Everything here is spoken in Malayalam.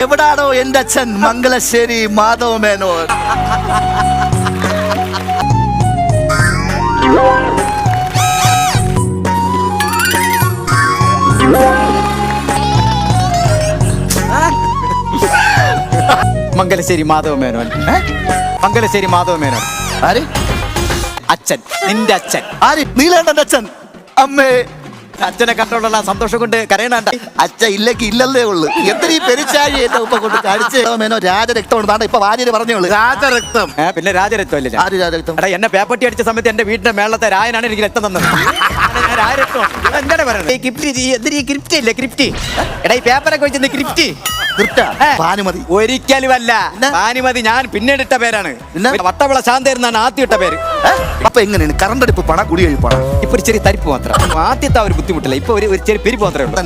എവിടാണോ എന്റെ അച്ഛൻ? മംഗലശ്ശേരി മാധവ മേനോൻ. മംഗലശ്ശേരി മാധവ മേനോൻ. ഏ? മംഗലശ്ശേരി മാധവ മേനോൻ. ആര്? അച്ഛൻ. നിന്റെ അച്ഛൻ. ആര്? നീലേണ്ടന്റെ അച്ഛൻ. അമ്മേ. അച്ഛനെ കണ്ടോണ്ടുള്ള സന്തോഷം കൊണ്ട് കരയണണ്ട. അച്ഛ ഇല്ലെങ്കിൽ ഇല്ലല്ലേ ഉള്ളു. ഈ പെരിച്ചാഴി എന്റെ ഉപ്പ കൊണ്ട് കാണിച്ച് മേനോ? രാജരക്തമാണ്. താണ്ട ഇപ്പൊ വാര്യര് പറഞ്ഞോളൂ രാജരക്തം. ഏ, പിന്നെ രാജരക്തം അല്ലേ ഞാൻ? ആര് രാജരക്തം? എടാ എന്നെ പേപ്പട്ടി അടിച്ച സമയത്ത് എന്റെ വീടിന്റെ മേളത്തെ രായനാണ് എനിക്ക് രക്തം തന്നത്. ഞാൻ രാജരത്വം എന്താണ് പറയുന്നത്? ഈ ക്രിപ്റ്റി എന്തിനീ ഈ ക്രിപ്റ്റി ഇല്ലേ ക്രിപ്റ്റി. എടാ ഈ പേപ്പറൊക്കെ വെച്ചിരുന്ന ക്രിപ്റ്റി. ഭാനുമതി. ഒരിക്കലും അല്ല? ഭാനുമതി ഞാൻ പിന്നീട് ഇട്ട പേരാണ്? വട്ടവിള ശാന്തേരുന്നാണ് ആദ്യം ഇട്ട പേര്? അപ്പൊ എങ്ങനെയാണ്? കറണ്ട് അടുപ്പ് പണ കുടി കഴിപ്പണം ഇപ്പൊ ഒരു ചെറിയ തരിപ്പ് മാത്രം. ആദ്യത്തെ ഒരു ബുദ്ധിമുട്ടില്ല. ഇപ്പൊ ഒരു ചെറിയ പെരിപ്പ് മാത്രമേ ഉള്ളൂ.